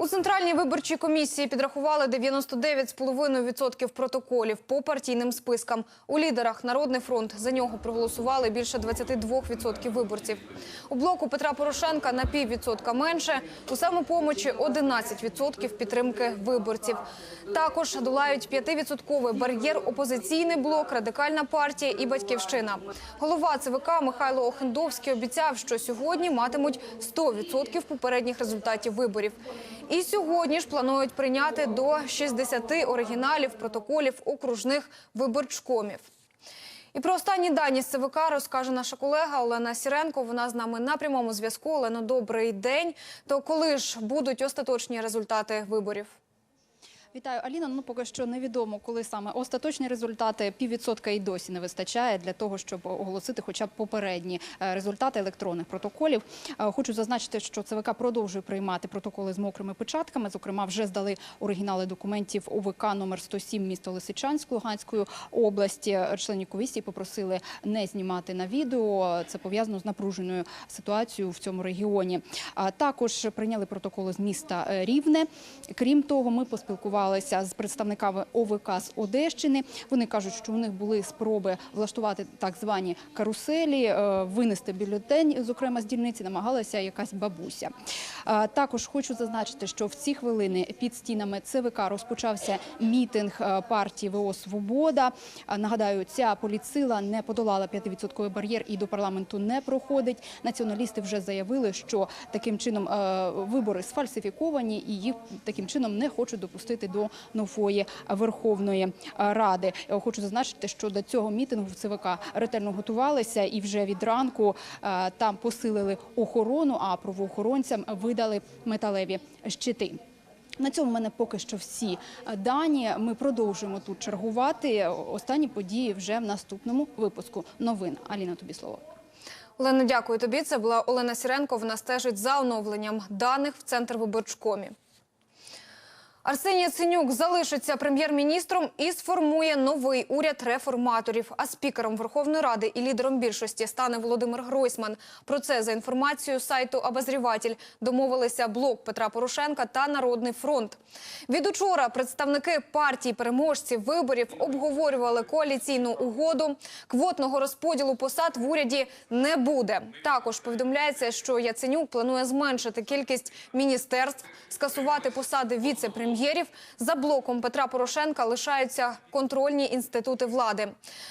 У центральній виборчій комісії підрахували 99,5% протоколів по партійним спискам. У лідерах Народний фронт за нього проголосували більше 22% виборців. У блоку Петра Порошенка на піввідсотка менше. У самопомочі 11% підтримки виборців. Також долають 5-відсотковий бар'єр опозиційний блок, радикальна партія і батьківщина. Голова ЦВК Михайло Охендовський обіцяв, що сьогодні матимуть 100% попередніх результатів виборів. І сьогодні ж планують прийняти до 60 оригіналів протоколів окружних виборчкомів. І про останні дані з ЦВК розкаже наша колега Олена Сіренко. Вона з нами на прямому зв'язку. Олено, добрий день. То коли ж будуть остаточні результати виборів? Вітаю, Аліна. Ну поки що невідомо, коли саме остаточні результати піввідсотка і досі не вистачає для того, щоб оголосити хоча б попередні е, результати електронних протоколів. Е, Хочу зазначити, що ЦВК продовжує приймати протоколи з мокрими печатками. Зокрема, вже здали оригінали документів ОВК номер 107 місто Лисичанськ Луганської області. Членів комісії попросили не знімати на відео. Це пов'язано з напруженою ситуацією в цьому регіоні. Також прийняли протоколи з міста е, Рівне. Крім того, ми поспілкувалися з представниками ОВК з Одещини. Вони кажуть, що у них були спроби влаштувати так звані каруселі, е, винести бюлетень, зокрема з дільниці, намагалася якась бабуся. Також хочу зазначити, що в ці хвилини під стінами ЦВК розпочався мітинг е, партії ВО Свобода. Нагадаю, ця політсила не подолала 5% бар'єр і до парламенту не проходить. Націоналісти вже заявили, що таким чином е, вибори сфальсифіковані і їх таким чином не хочуть допустити до нової Верховної е, Ради. Е, Хочу зазначити, що до цього мітингу в ЦВК ретельно готувалися і вже від ранку е, там посилили охорону, а правоохоронцям видали металеві щити. На цьому в мене поки що всі дані. Ми продовжуємо тут чергувати. Останні події вже в наступному випуску новин. Аліна, тобі слово. Олено, дякую тобі. Це була Олена Сіренко. Вона стежить за оновленням даних в центр виборчкомі. Арсеній Яценюк залишиться прем'єр-міністром і сформує новий уряд реформаторів. А спікером Верховної Ради і лідером більшості стане Володимир Гройсман. Про це за інформацією сайту Обозріватель домовилися блок Петра Порошенка та Народний фронт. Від учора представники партій переможців виборів обговорювали коаліційну угоду. Квотного розподілу посад в уряді не буде. Також повідомляється, що Яценюк планує зменшити кількість міністерств, скасувати посади віце-прем'єрів. За блоком Петра Порошенка лишаються контрольні інститути влади.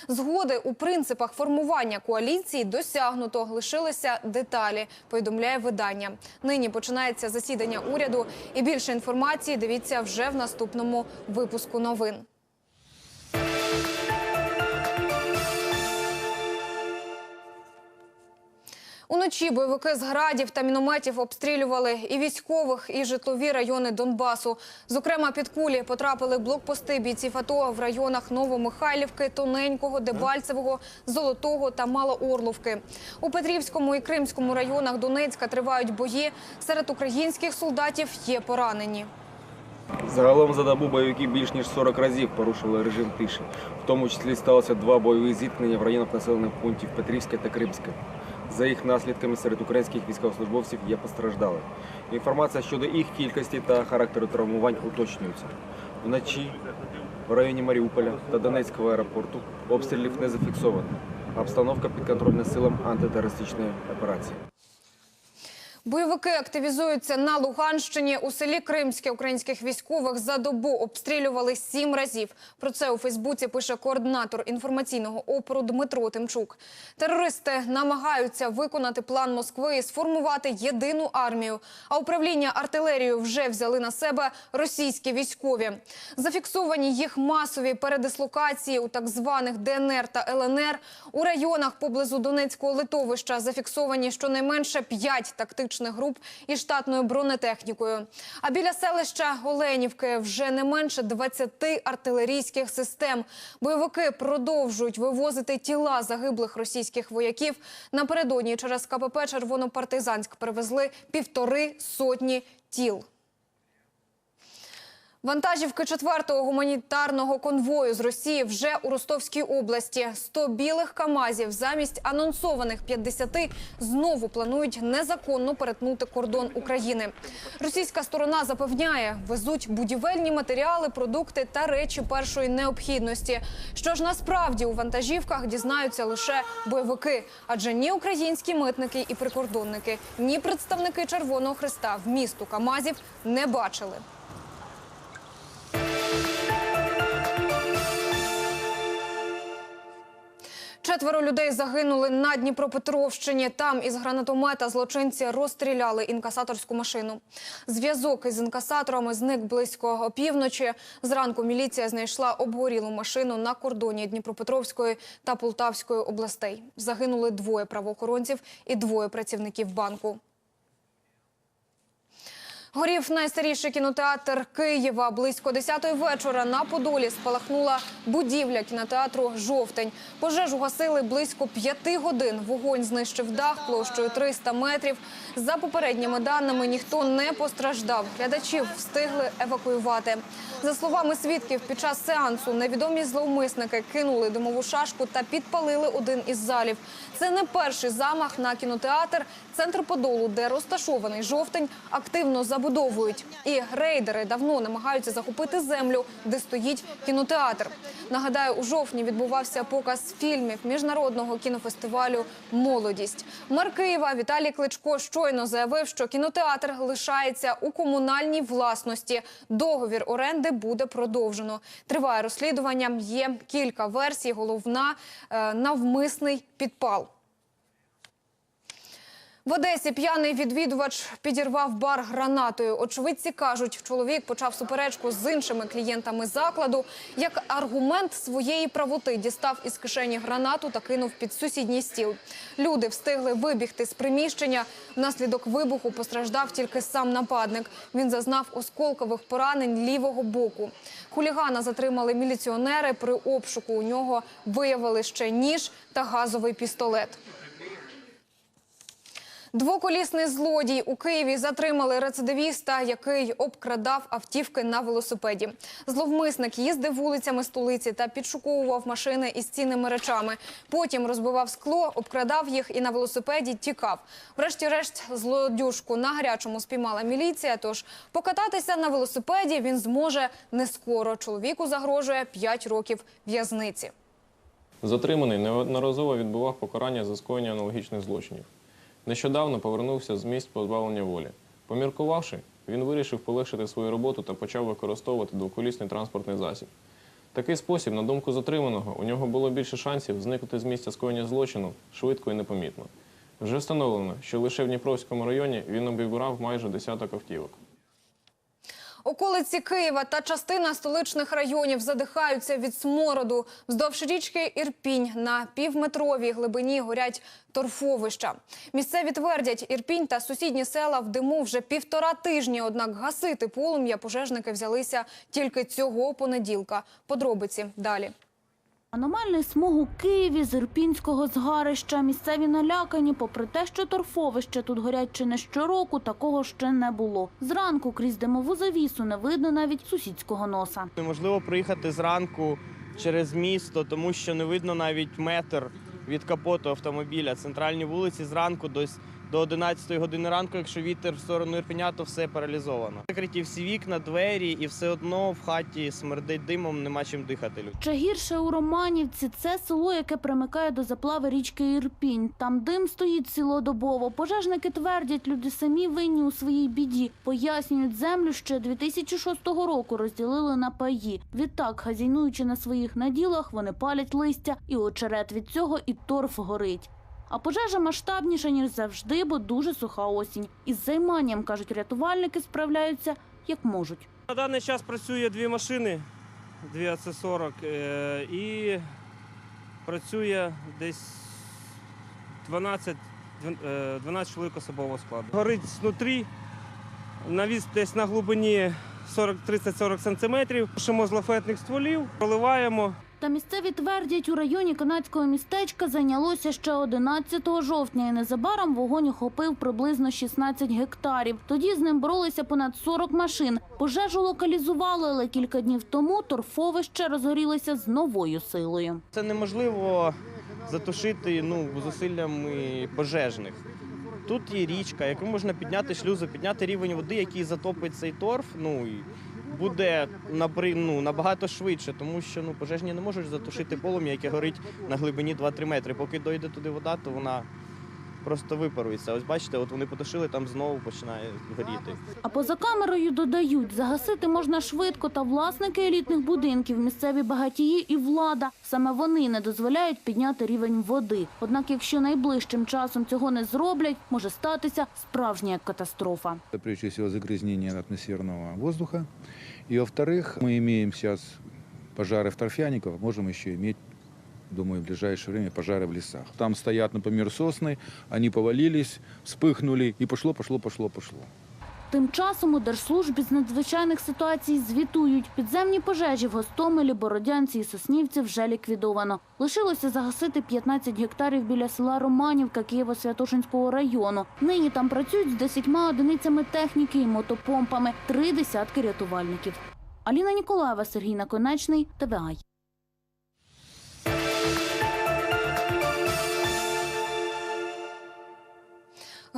Згоди у принципах формування коаліції досягнуто. Лишилися деталі. Повідомляє видання. Нині починається засідання уряду. І більше інформації дивіться вже в наступному випуску новин. Уночі бойовики з градів та мінометів обстрілювали і військових, і житлові райони Донбасу. Зокрема, під кулі потрапили блокпости бійців АТО в районах Новомихайлівки, Тоненького, Дебальцевого, Золотого та Малоорловки. У Петрівському і Кримському районах Донецька тривають бої. Серед українських солдатів є поранені. Загалом за добу бойовики більш ніж 40 разів порушили режим тиші. В тому числі сталося два бойові зіткнення в районах населених пунктів Петрівське та Кримське. За їх наслідками серед українських військовослужбовців є постраждали. Інформація щодо їх кількості та характеру травмувань уточнюється. Вночі в районі Маріуполя та Донецького аеропорту обстрілів не зафіксовано. Обстановка підконтрольна силам антитерористичної операції. Бойовики активізуються на Луганщині. У селі Кримське українських військових за добу обстрілювали сім разів. Про це у Фейсбуці пише координатор інформаційного опору Дмитро Тимчук. Терористи намагаються виконати план Москви і сформувати єдину армію. А управління артилерією вже взяли на себе російські військові. Зафіксовані їх масові передислокації у так званих ДНР та ЛНР. У районах поблизу Донецького литовища зафіксовані щонайменше п'ять тактичних груп і штатною бронетехнікою. А біля селища Оленівки вже не менше 20 артилерійських систем. Бойовики продовжують вивозити тіла загиблих російських вояків. Напередодні через КПП Червонопартизанськ привезли півтори сотні тіл. Вантажівки четвертого гуманітарного конвою з Росії вже у Ростовській області. 100 білих камазів замість анонсованих 50 знову планують незаконно перетнути кордон України. Російська сторона запевняє, везуть будівельні матеріали, продукти та речі першої необхідності. Що ж насправді у вантажівках дізнаються лише бойовики, адже ні українські митники і прикордонники, ні представники Червоного Христа в місту Камазів не бачили. Четверо людей загинули на Дніпропетровщині. Там із гранатомета злочинці розстріляли інкасаторську машину. Зв'язок із інкасаторами зник близько опівночі. Зранку міліція знайшла обгорілу машину на кордоні Дніпропетровської та Полтавської областей. Загинули двоє правоохоронців і двоє працівників банку. Горів найстаріший кінотеатр Києва. Близько 10-ї вечора на Подолі спалахнула будівля кінотеатру «Жовтень». Пожежу гасили близько п'яти годин. Вогонь знищив дах площею 300 метрів. За попередніми даними, ніхто не постраждав. Глядачів встигли евакуювати. За словами свідків, під час сеансу невідомі зловмисники кинули димову шашку та підпалили один із залів. Це не перший замах на кінотеатр. Центр Подолу, де розташований жовтень, активно забудовують. І рейдери давно намагаються захопити землю, де стоїть кінотеатр. Нагадаю, у жовтні відбувався показ фільмів міжнародного кінофестивалю Молодість. Мер Києва Віталій Кличко щойно заявив, що кінотеатр лишається у комунальній власності. Договір оренди буде продовжено. Триває розслідування. Є кілька версій. Головна е, навмисний підпал. В Одесі п'яний відвідувач підірвав бар гранатою. Очевидці кажуть, чоловік почав суперечку з іншими клієнтами закладу. Як аргумент своєї правоти дістав із кишені гранату та кинув під сусідній стіл. Люди встигли вибігти з приміщення. Внаслідок вибуху постраждав тільки сам нападник. Він зазнав осколкових поранень лівого боку. Хулігана затримали міліціонери. При обшуку у нього виявили ще ніж та газовий пістолет. Двоколісний злодій у Києві затримали рецидивіста, який обкрадав автівки на велосипеді. Зловмисник їздив вулицями столиці та підшуковував машини із цінними речами. Потім розбивав скло, обкрадав їх і на велосипеді тікав. Врешті-решт, злодюжку на гарячому спіймала міліція. Тож покататися на велосипеді він зможе не скоро. Чоловіку загрожує 5 років в'язниці. Затриманий неодноразово відбував покарання за скоєння аналогічних злочинів. Нещодавно повернувся з місць позбавлення волі. Поміркувавши, він вирішив полегшити свою роботу та почав використовувати двоколісний транспортний засіб. Такий спосіб, на думку затриманого, у нього було більше шансів зникнути з місця скоєння злочину швидко і непомітно. Вже встановлено, що лише в Дніпровському районі він обібрав майже десяток автівок. Околиці Києва та частина столичних районів задихаються від смороду. Вздовж річки Ірпінь на півметровій глибині горять торфовища. Місцеві твердять, Ірпінь та сусідні села в диму вже півтора тижні. Однак гасити полум'я пожежники взялися тільки цього понеділка. Подробиці далі. Аномальний смог у Києві з Ірпінського згарища. Місцеві налякані, попри те, що торфовища тут горять чи не щороку, такого ще не було. Зранку крізь димову завісу не видно навіть сусідського носа. Неможливо проїхати зранку через місто, тому що не видно навіть метр від капоту автомобіля. Центральні вулиці зранку до, до 11 години ранку, якщо вітер в сторону Ірпеня, то все паралізовано. Закриті всі вікна, двері, і все одно в хаті смердить димом, нема чим дихати. Ще гірше у Романівці це село, яке примикає до заплави річки Ірпінь. Там дим стоїть цілодобово. Пожежники твердять, люди самі винні у своїй біді. Пояснюють, землю ще 2006 року розділили на паї. Відтак, хазяйнуючи на своїх наділах, вони палять листя, і очерет від цього і торф горить. А пожежа масштабніша, ніж завжди, бо дуже суха осінь. Із займанням, кажуть рятувальники, справляються як можуть. На даний час працює дві машини, дві АЦ-40, е, і працює десь 12, е, 12 чоловік особового складу. Горить знутрі, навіс десь на глибині 40 30-40 сантиметрів. Пишемо з лафетних стволів, проливаємо Та місцеві твердять, у районі канадського містечка зайнялося ще 11 жовтня, і незабаром вогонь охопив приблизно 16 гектарів. Тоді з ним боролися понад 40 машин. Пожежу локалізували, але кілька днів тому торфовище розгорілося з новою силою. Це неможливо затушити ну, зусиллями пожежних. Тут є річка, яку можна підняти шлюзи, підняти рівень води, який затопить цей торф. Ну і буде ну, набагато швидше, тому що ну, пожежні не можуть затушити полум'я, яке горить на глибині 2-3 метри. Поки дойде туди вода, то вона просто випарується. Ось бачите, от вони потушили, там знову починає горіти. А поза камерою додають, загасити можна швидко, та власники елітних будинків, місцеві багатії і влада. Саме вони не дозволяють підняти рівень води. Однак, якщо найближчим часом цього не зроблять, може статися справжня катастрофа. Это прежде всего загрязнение атмосферного воздуха. И во-вторых, мы имеем сейчас пожары в торфяниках, можем еще иметь думаю, в ближайшее время пожары в лесах. Там стоят, например, сосны, они повалились, вспыхнули, и пошло, пошло, пошло, пошло. Тим часом у Держслужбі з надзвичайних ситуацій звітують. Підземні пожежі в Гостомелі, Бородянці і Соснівці вже ліквідовано. Лишилося загасити 15 гектарів біля села Романівка Києво-Святошинського району. Нині там працюють з 10 одиницями техніки і мотопомпами, три десятки рятувальників. Аліна Ніколаєва, Сергій Наконечний, ТВАЙ.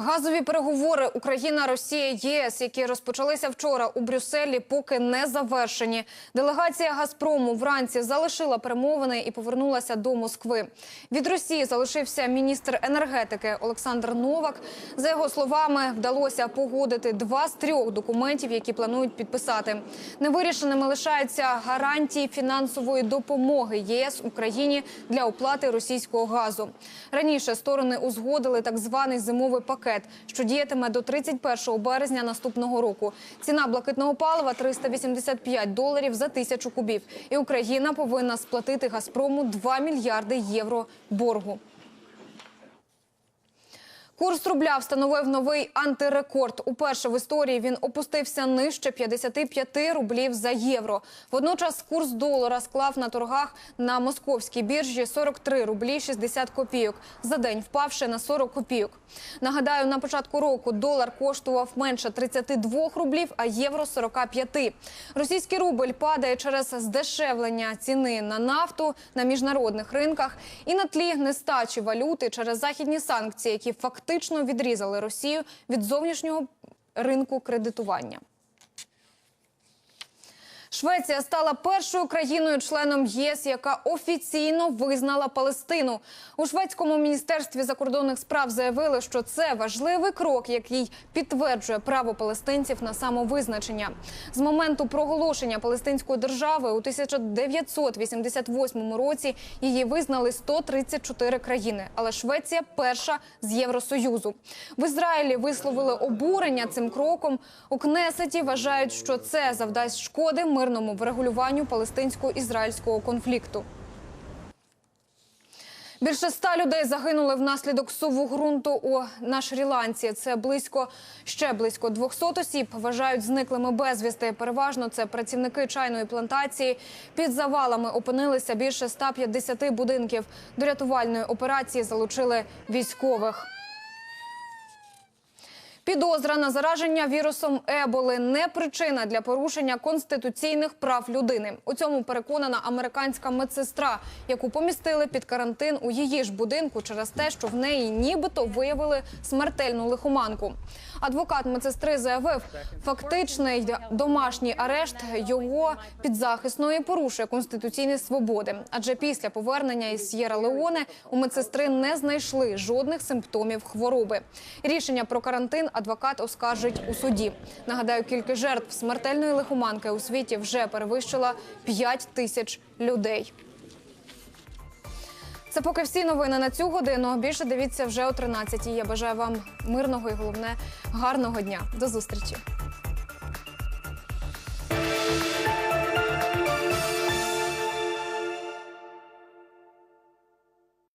Газові переговори Україна, Росія, ЄС, які розпочалися вчора у Брюсселі, поки не завершені. Делегація Газпрому вранці залишила перемовини і повернулася до Москви. Від Росії залишився міністр енергетики Олександр Новак. За його словами, вдалося погодити два з трьох документів, які планують підписати. Невирішеними лишаються гарантії фінансової допомоги ЄС Україні для оплати російського газу. Раніше сторони узгодили так званий зимовий пакет, що діятиме до 31 березня наступного року. Ціна блакитного палива 385 доларів за тисячу кубів. І Україна повинна сплатити Газпрому 2 мільярди євро боргу. Курс рубля встановив новий антирекорд. Уперше в історії він опустився нижче 55 рублів за євро. Водночас курс долара склав на торгах на московській біржі 43 рублі 60 копійок. За день впавши на 40 копійок. Нагадаю, на початку року долар коштував менше 32 рублів, а євро 45. Російський рубль падає через здешевлення ціни на нафту на міжнародних ринках і на тлі нестачі валюти через західні санкції, які фактично відрізали Росію від зовнішнього ринку кредитування. Швеція стала першою країною-членом ЄС, яка офіційно визнала Палестину. У шведському міністерстві закордонних справ заявили, що це важливий крок, який підтверджує право палестинців на самовизначення. З моменту проголошення палестинської держави у 1988 році її визнали 134 країни, але Швеція перша з Євросоюзу. В Ізраїлі висловили обурення цим кроком. У Кнесеті вважають, що це завдасть шкоди мирному врегулюванню палестинсько-ізраїльського конфлікту. Більше ста людей загинули внаслідок суву ґрунту у на Шрі-Ланці. Це близько ще близько 200 осіб вважають зниклими безвісти. Переважно це працівники чайної плантації. Під завалами опинилися більше 150 будинків. До рятувальної операції залучили військових. Підозра на зараження вірусом Еболи не причина для порушення конституційних прав людини. У цьому переконана американська медсестра, яку помістили під карантин у її ж будинку через те, що в неї нібито виявили смертельну лихоманку. Адвокат медсестри заявив, фактичний домашній арешт його підзахисної порушує конституційні свободи. Адже після повернення із С'єра Леоне у медсестри не знайшли жодних симптомів хвороби. Рішення про карантин адвокат оскаржить у суді. Нагадаю, кількість жертв смертельної лихоманки у світі вже перевищила 5 тисяч людей. Це поки всі новини на цю годину. Більше дивіться вже о 13-й. Я бажаю вам мирного і головне гарного дня. До зустрічі.